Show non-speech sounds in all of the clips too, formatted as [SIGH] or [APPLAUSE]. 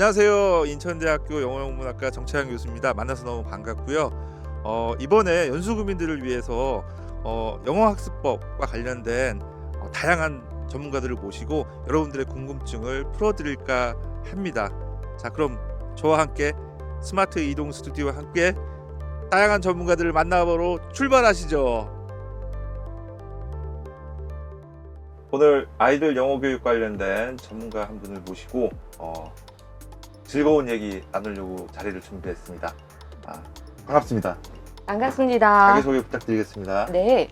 안녕하세요. 인천대학교 영어영문학과 정채양 교수입니다. 만나서 너무 반갑고요. 어, 이번에 연수구민들을 위해서 어, 영어학습법과 관련된 어, 다양한 전문가들을 모시고 여러분들의 궁금증을 풀어드릴까 합니다. 자, 그럼 저와 함께 스마트 이동 스튜디오와 함께 다양한 전문가들을 만나보러 출발하시죠. 오늘 아이들 영어 교육 관련된 전문가 한 분을 모시고 어, 즐거운 얘기 나누려고 자리를 준비했습니다. 아, 반갑습니다. 반갑습니다. 자기소개 부탁드리겠습니다. 네.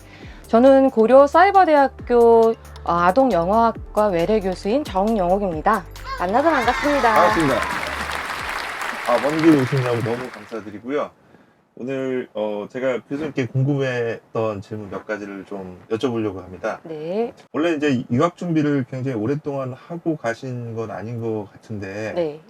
저는 고려 사이버대학교 어, 아동영어학과 외래 교수인 정영옥입니다. 만나서 반갑습니다. 반갑습니다. 아, 먼길 오시느라고 너무 감사드리고요. 오늘 어, 제가 교수님께 궁금했던 질문 몇 가지를 좀 여쭤보려고 합니다. 네. 원래 이제 유학 준비를 굉장히 오랫동안 하고 가신 건 아닌 것 같은데, 네.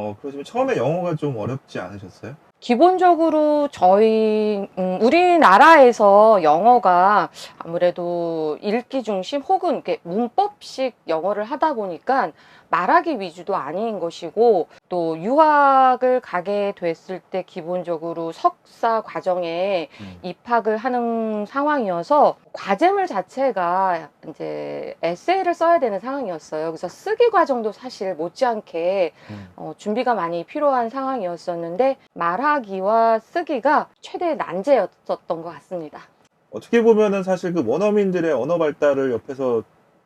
어, 그러시면 처음에 영어가 좀 어렵지 않으셨어요? 기본적으로 저희 음, 우리나라에서 영어가 아무래도 읽기 중심 혹은 이렇게 문법식 영어를 하다 보니까 말하기 위주도 아닌 것이고 또 유학을 가게 됐을 때 기본적으로 석사 과정에 음. 입학을 하는 상황이어서 과제물 자체가 이제 에세이를 써야 되는 상황이었어요. 그래서 쓰기 과정도 사실 못지않게 음. 어, 준비가 많이 필요한 상황이었었는데 말하기와 쓰기가 최대 난제였었던 것 같습니다. 어떻게 보면은 사실 그 원어민들의 언어 발달을 옆에서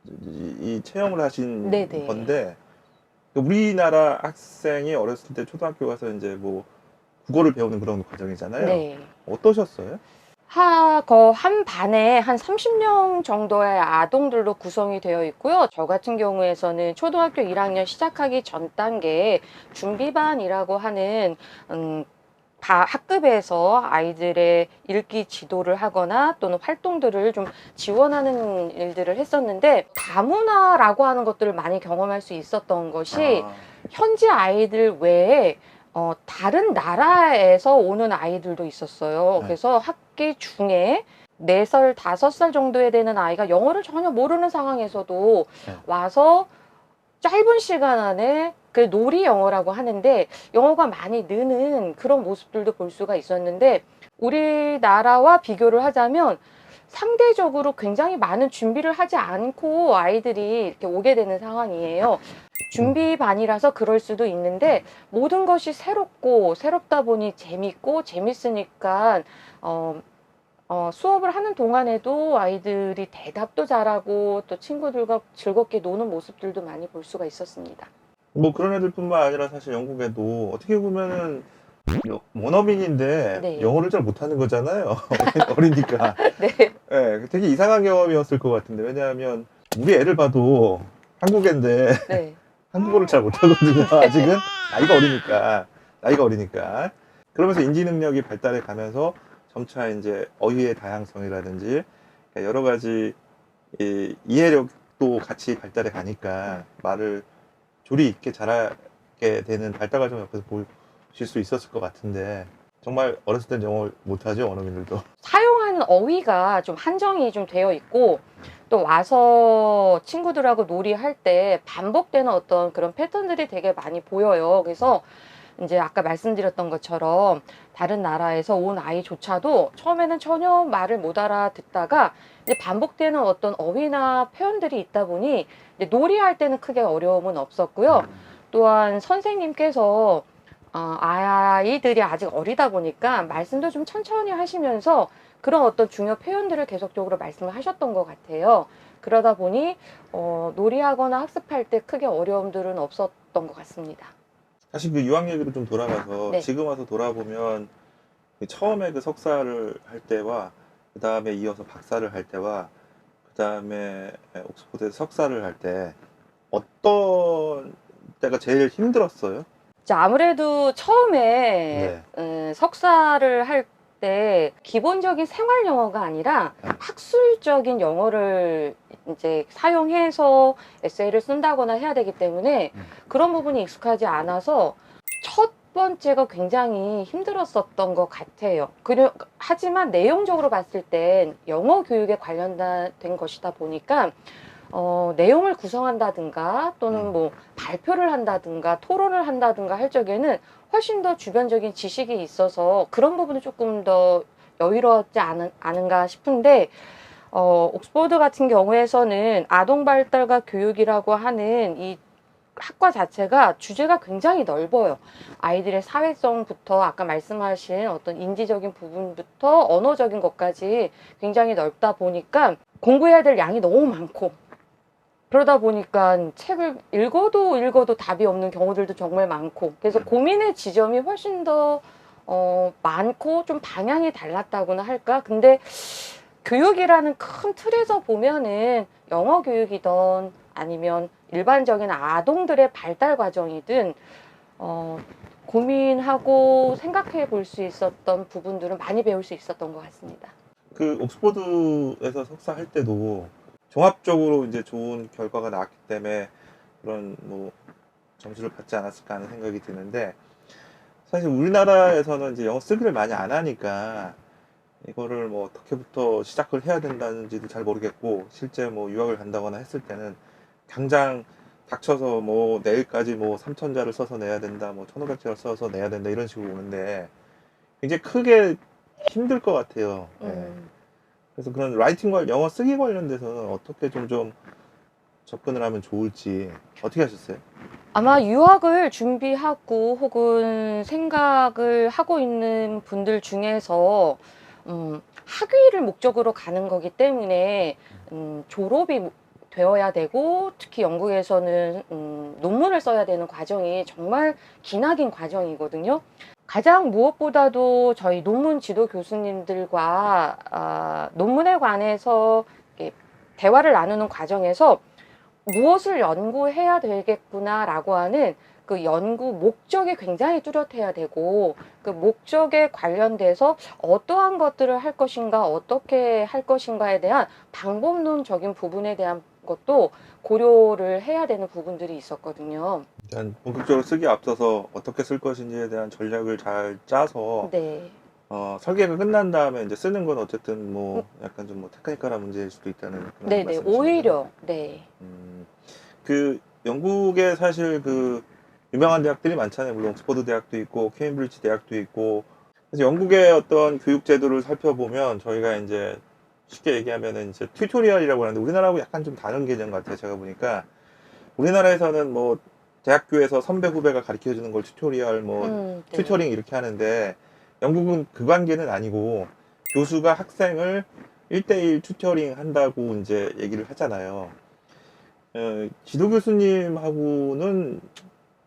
이, 이 체험을 하신 네네. 건데 그 우리나라 학생이 어렸을 때 초등학교 가서 이제 뭐 국어를 배우는 그런 과정이잖아요. 네. 어떠셨어요? 하거 한 반에 한 30명 정도의 아동들로 구성이 되어 있고요. 저 같은 경우에서는 초등학교 1학년 시작하기 전 단계에 준비반이라고 하는 음, 다 학급에서 아이들의 읽기 지도를 하거나 또는 활동들을 좀 지원하는 일들을 했었는데 다문화라고 하는 것들을 많이 경험할 수 있었던 것이 아, 현지 아이들 외에 어, 다른 나라에서 오는 아이들도 있었어요. 네. 그래서 학기 중에 네 살 다섯 살 정도에 되는 아이가 영어를 전혀 모르는 상황에서도 네. 와서 짧은 시간 안에 그 놀이 영어라고 하는데 영어가 많이 느는 그런 모습들도 볼 수가 있었는데 우리나라와 비교를 하자면 상대적으로 굉장히 많은 준비를 하지 않고 아이들이 이렇게 오게 되는 상황이에요. 준비 반이라서 그럴 수도 있는데 모든 것이 새롭고 새롭다 보니 재밌고 재밌으니까 어, 어, 수업을 하는 동안에도 아이들이 대답도 잘하고 또 친구들과 즐겁게 노는 모습들도 많이 볼 수가 있었습니다. 뭐 그런 애들뿐만 아니라 사실 영국에도 어떻게 보면은 여- 원어민인데 네. 영어를 잘 못하는 거잖아요. [LAUGHS] 어리니까. [LAUGHS] 네. 네, 되게 이상한 경험이었을 것 같은데 왜냐하면 우리 애를 봐도 한국애인데 네. [LAUGHS] 한국어를 잘 못하거든요. 아직은 나이가 어리니까 나이가 어리니까 그러면서 인지 능력이 발달해 가면서 점차 이제 어휘의 다양성이라든지 그러니까 여러 가지 이 이해력도 같이 발달해 가니까 말을 조리 있게 잘하게 되는 발달 과정 옆에서 보실 수 있었을 것 같은데 정말 어렸을 땐 영어 못하죠 원어민들도. [LAUGHS] 사용하는 어휘가 좀 한정이 좀 되어 있고 또 와서 친구들하고 놀이할 때 반복되는 어떤 그런 패턴들이 되게 많이 보여요. 그래서 이제 아까 말씀드렸던 것처럼 다른 나라에서 온 아이조차도 처음에는 전혀 말을 못 알아듣다가 이제 반복되는 어떤 어휘나 표현들이 있다 보니 이제 놀이할 때는 크게 어려움은 없었고요. 또한 선생님께서 어, 아이들이 아직 어리다 보니까 말씀도 좀 천천히 하시면서 그런 어떤 중요 표현들을 계속적으로 말씀을 하셨던 것 같아요. 그러다 보니 어, 놀이하거나 학습할 때 크게 어려움들은 없었던 것 같습니다. 사실 그 유학 얘기로 좀 돌아가서 네. 지금 와서 돌아보면 그 처음에 그 석사를 할 때와 그 다음에 이어서 박사를 할 때와 그 다음에 옥스퍼드에서 석사를 할 때 어떤 때가 제일 힘들었어요? 자, 아무래도 처음에 네. 음, 석사를 할 때 기본적인 생활 영어가 아니라 네. 학술적인 영어를 이제 사용해서 에세이를 쓴다거나 해야 되기 때문에 음. 그런 부분이 익숙하지 않아서 첫 번째가 굉장히 힘들었었던 것 같아요. 그래, 하지만 내용적으로 봤을 땐 영어 교육에 관련된 것이다 보니까 어, 내용을 구성한다든가 또는 음. 뭐 발표를 한다든가 토론을 한다든가 할 적에는 훨씬 더 주변적인 지식이 있어서 그런 부분은 조금 더 여유롭지 않은, 않은가 싶은데 어, 옥스퍼드 같은 경우에서는 아동 발달과 교육이라고 하는 이 학과 자체가 주제가 굉장히 넓어요. 아이들의 사회성부터 아까 말씀하신 어떤 인지적인 부분부터 언어적인 것까지 굉장히 넓다 보니까 공부해야 될 양이 너무 많고 그러다 보니까 책을 읽어도 읽어도 답이 없는 경우들도 정말 많고 그래서 고민의 지점이 훨씬 더 어, 많고 좀 방향이 달랐다고나 할까? 근데 교육이라는 큰 틀에서 보면은 영어 교육이든 아니면 일반적인 아동들의 발달 과정이든 어, 고민하고 생각해 볼 수 있었던 부분들은 많이 배울 수 있었던 것 같습니다. 그 옥스퍼드에서 석사할 때도 종합적으로 이제 좋은 결과가 나왔기 때문에 그런 뭐 점수를 받지 않았을까 하는 생각이 드는데 사실 우리나라에서는 이제 영어 쓰기를 많이 안 하니까 이거를 뭐 어떻게부터 시작을 해야 된다는지도 잘 모르겠고 실제 뭐 유학을 간다거나 했을 때는 당장 닥쳐서 뭐 내일까지 뭐 3천자를 써서 내야 된다 뭐 1500자를 써서 내야 된다 이런 식으로 오는데 굉장히 크게 힘들 것 같아요. 예. 음. 그래서 그런 라이팅 관 영어 쓰기 관련돼서는 어떻게 좀 좀 접근을 하면 좋을지 어떻게 하셨어요? 아마 유학을 준비하고 혹은 생각을 하고 있는 분들 중에서 음, 학위를 목적으로 가는 거기 때문에 음, 졸업이 되어야 되고 특히 영국에서는 음, 논문을 써야 되는 과정이 정말 기나긴 과정이거든요. 가장 무엇보다도 저희 논문 지도 교수님들과 아, 논문에 관해서 대화를 나누는 과정에서 무엇을 연구해야 되겠구나라고 하는 그 연구 목적이 굉장히 뚜렷해야 되고 그 목적에 관련돼서 어떠한 것들을 할 것인가 어떻게 할 것인가에 대한 방법론적인 부분에 대한 것도 고려를 해야 되는 부분들이 있었거든요. 일단 본격적으로 쓰기 앞서서 어떻게 쓸 것인지에 대한 전략을 잘 짜서 네. 어, 설계가 끝난 다음에 이제 쓰는 건 어쨌든 뭐 약간 좀 뭐 테크니컬한 문제일 수도 있다는 그런 네네. 말씀이시네요. 오히려 네. 음, 그 영국에 사실 그 유명한 대학들이 많잖아요. 물론 옥스퍼드 대학도 있고 케임브리지 대학도 있고. 그래서 영국의 어떤 교육 제도를 살펴보면 저희가 이제 쉽게 얘기하면은 이제 튜토리얼이라고 하는데 우리나라하고 약간 좀 다른 개념 같아요. 제가 보니까 우리나라에서는 뭐 대학교에서 선배 후배가 가르쳐 주는 걸 튜토리얼 뭐 음, 네. 튜터링 이렇게 하는데 영국은 그 관계는 아니고 교수가 학생을 1대1 튜터링 한다고 이제 얘기를 하잖아요. 어, 지도 교수님하고는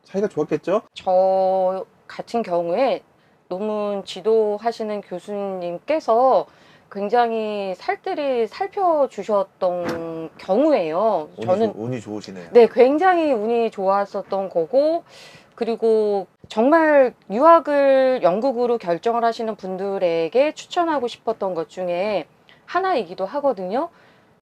사이가 좋았겠죠? 저 같은 경우에 논문 지도하시는 교수님께서 굉장히 살뜰히 살펴주셨던 경우에요. 운이, 저는 좋- 운이 좋으시네요. 네, 굉장히 운이 좋았었던 거고, 그리고 정말 유학을 영국으로 결정을 하시는 분들에게 추천하고 싶었던 것 중에 하나이기도 하거든요.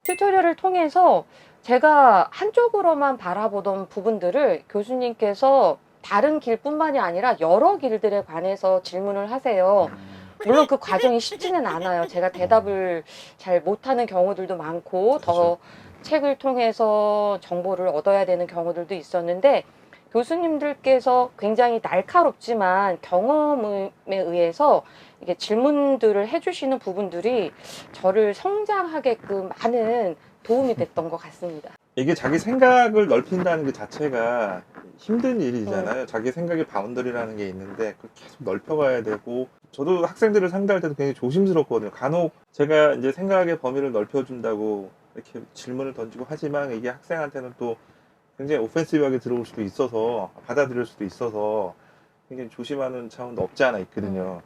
튜토리얼을 통해서 제가 한쪽으로만 바라보던 부분들을 교수님께서 다른 길뿐만이 아니라 여러 길들에 관해서 질문을 하세요. 음, 물론 그 과정이 쉽지는 않아요. 제가 대답을 잘 못하는 경우들도 많고 더 책을 통해서 정보를 얻어야 되는 경우들도 있었는데 교수님들께서 굉장히 날카롭지만 경험에 의해서 이게 질문들을 해주시는 부분들이 저를 성장하게끔 많은 도움이 됐던 것 같습니다. 이게 자기 생각을 넓힌다는 그 자체가 힘든 일이잖아요. 자기 생각의 바운더리라는 게 있는데 그걸 계속 넓혀가야 되고 저도 학생들을 상대할 때도 굉장히 조심스럽거든요. 간혹 제가 이제 생각의 범위를 넓혀준다고 이렇게 질문을 던지고 하지만 이게 학생한테는 또 굉장히 오펜시브하게 들어올 수도 있어서 받아들일 수도 있어서 굉장히 조심하는 차원도 없지 않아 있거든요.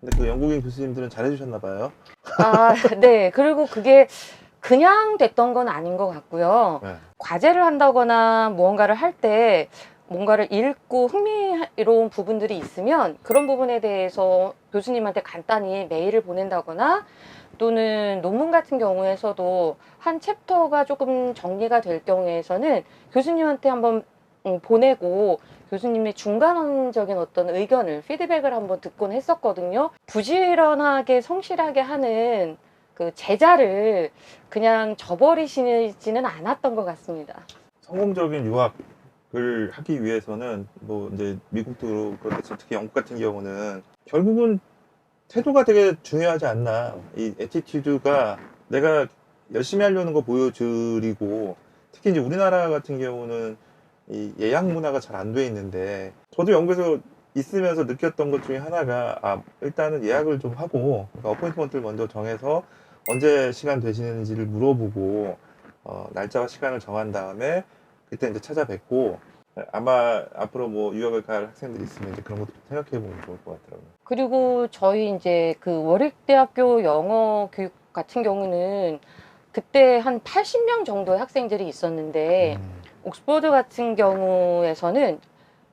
근데 그 영국인 교수님들은 잘해주셨나 봐요. 아, 네. 그리고 그게 그냥 됐던 건 아닌 것 같고요. 네. 과제를 한다거나 무언가를 할 때 뭔가를 읽고 흥미로운 부분들이 있으면 그런 부분에 대해서 교수님한테 간단히 메일을 보낸다거나 또는 논문 같은 경우에서도 한 챕터가 조금 정리가 될 경우에서는 교수님한테 한번 음, 보내고 교수님의 중간적인 어떤 의견을 피드백을 한번 듣곤 했었거든요. 부지런하게 성실하게 하는 그 제자를 그냥 저버리시지는 않았던 것 같습니다. 성공적인 유학을 하기 위해서는 뭐 이제 미국도 그렇겠지만 특히 영국 같은 경우는 결국은 태도가 되게 중요하지 않나. 이 에티튜드가 내가 열심히 하려는 거 보여드리고 특히 이제 우리나라 같은 경우는 이 예약 문화가 잘 안 돼 있는데 저도 영국에서 있으면서 느꼈던 것 중에 하나가 아 일단은 예약을 좀 하고 그러니까 어포인트먼트를 먼저 정해서 언제 시간 되시는지를 물어보고 어, 날짜와 시간을 정한 다음에 그때 이제 찾아뵙고 아마 앞으로 뭐 유학을 갈 학생들이 있으면 이제 그런 것도 생각해 보면 좋을 것 같더라고요. 그리고 저희 이제 그 월익대학교 영어 교육 같은 경우는 그때 한 80명 정도의 학생들이 있었는데 음. 옥스퍼드 같은 경우에서는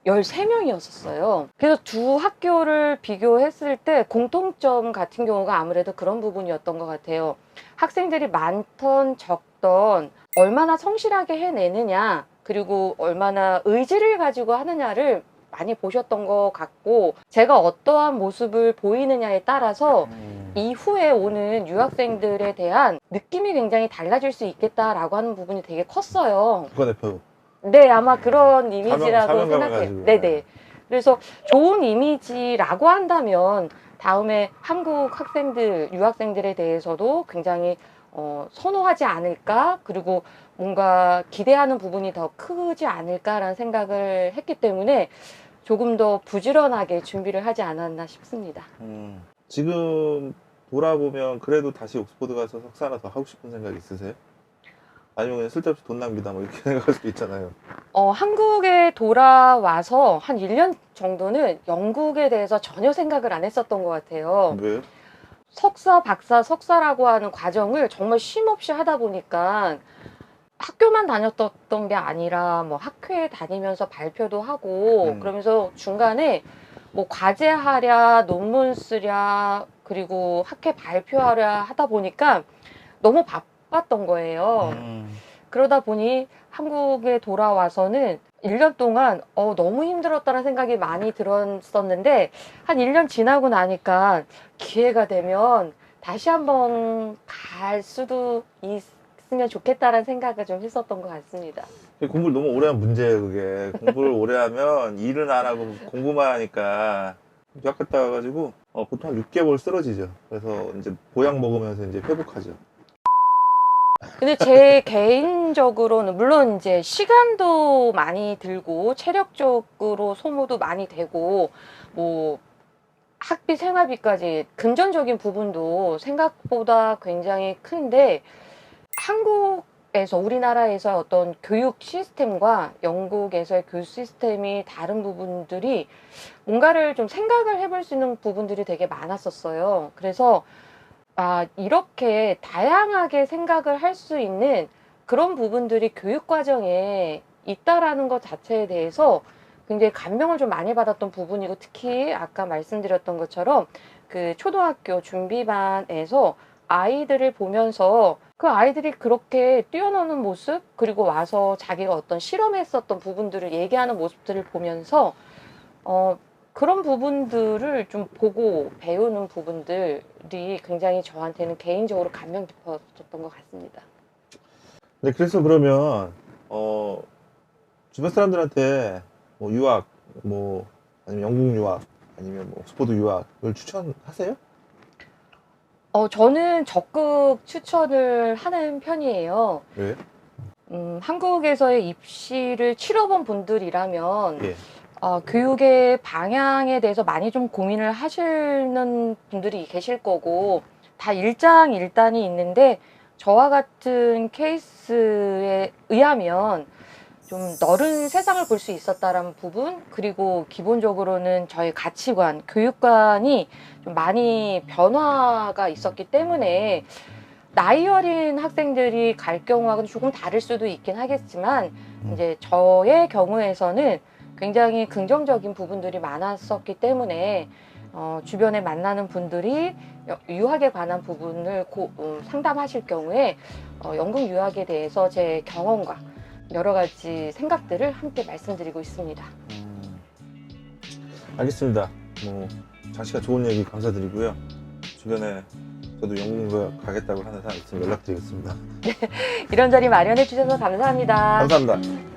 13명이었었어요. 그래서 두 학교를 비교했을 때 공통점 같은 경우가 아무래도 그런 부분이었던 것 같아요. 학생들이 많던 적던 얼마나 성실하게 해내느냐, 그리고 얼마나 의지를 가지고 하느냐를 많이 보셨던 것 같고, 제가 어떠한 모습을 보이느냐에 따라서 음. 이후에 오는 유학생들에 대한 느낌이 굉장히 달라질 수 있겠다라고 하는 부분이 되게 컸어요. 국가대표 네, 아마 그런 이미지라고 생각해요. 가지고. 네네. 그래서 좋은 이미지라고 한다면 다음에 한국 학생들, 유학생들에 대해서도 굉장히 어, 선호하지 않을까? 그리고 뭔가 기대하는 부분이 더 크지 않을까라는 생각을 했기 때문에 조금 더 부지런하게 준비를 하지 않았나 싶습니다. 음. 지금 돌아보면 그래도 다시 옥스퍼드 가서 석사 하나 더 하고 싶은 생각 있으세요? 아니면 그냥 쓸데없이 돈 낭비다 뭐 이렇게 [LAUGHS] 생각할 수도 있잖아요. 어, 한국에 돌아와서 한 1년 정도는 영국에 대해서 전혀 생각을 안 했었던 것 같아요. 왜요? 석사, 박사, 석사라고 하는 과정을 정말 쉼 없이 하다 보니까 학교만 다녔던 게 아니라 뭐 학회에 다니면서 발표도 하고 음. 그러면서 중간에 뭐 과제하랴, 논문 쓰랴, 그리고 학회 발표하랴 하다 보니까 너무 바 빴던 거예요. 음. 그러다 보니 한국에 돌아와서는 1년 동안 어, 너무 힘들었다는 생각이 많이 들었었는데 한 1년 지나고 나니까 기회가 되면 다시 한번 갈 수도 있으면 좋겠다라는 생각을 좀 했었던 것 같습니다. 공부를 너무 오래 하면 문제예요, 그게. 공부를 오래 하면 일은 안 하고 공부만 하니까 유학 갔다 와가지고 어, 보통 한 6개월 쓰러지죠. 그래서 이제 보약 먹으면서 이제 회복하죠. 근데 제 [LAUGHS] 개인적으로는 물론 이제 시간도 많이 들고 체력적으로 소모도 많이 되고 뭐 학비 생활비까지 금전적인 부분도 생각보다 굉장히 큰데 한국에서 우리나라에서 어떤 교육 시스템과 영국에서의 교육 시스템이 다른 부분들이 뭔가를 좀 생각을 해볼 수 있는 부분들이 되게 많았었어요. 그래서 아, 이렇게 다양하게 생각을 할 수 있는 그런 부분들이 교육 과정에 있다라는 것 자체에 대해서 굉장히 감명을 좀 많이 받았던 부분이고 특히 아까 말씀드렸던 것처럼 그 초등학교 준비반에서 아이들을 보면서 그 아이들이 그렇게 뛰어노는 모습 그리고 와서 자기가 어떤 실험했었던 부분들을 얘기하는 모습들을 보면서 어, 그런 부분들을 좀 보고 배우는 부분들이 굉장히 저한테는 개인적으로 감명 깊었던 것 같습니다. 네, 그래서 그러면 어, 주변 사람들한테 뭐 유학, 뭐 아니면 영국 유학, 아니면 뭐 옥스퍼드 유학을 추천하세요? 어, 저는 적극 추천을 하는 편이에요. 왜? 음, 한국에서의 입시를 치러본 분들이라면 예. 어, 교육의 방향에 대해서 많이 좀 고민을 하시는 분들이 계실 거고 다 일장일단이 있는데 저와 같은 케이스에 의하면 좀 넓은 세상을 볼 수 있었다라는 부분 그리고 기본적으로는 저희 가치관, 교육관이 좀 많이 변화가 있었기 때문에 나이 어린 학생들이 갈 경우하고는 조금 다를 수도 있긴 하겠지만 음. 이제 저의 경우에서는 굉장히 긍정적인 부분들이 많았었기 때문에 어, 주변에 만나는 분들이 여- 유학에 관한 부분을 고- 어, 상담하실 경우에 어, 영국 유학에 대해서 제 경험과 여러 가지 생각들을 함께 말씀드리고 있습니다. 음, 알겠습니다. 뭐 장씨가 좋은 얘기 감사드리고요. 주변에 저도 영국무역 가겠다고 하는 사람 있으면 연락드리겠습니다. [LAUGHS] 이런 자리 마련해 주셔서 감사합니다. 감사합니다.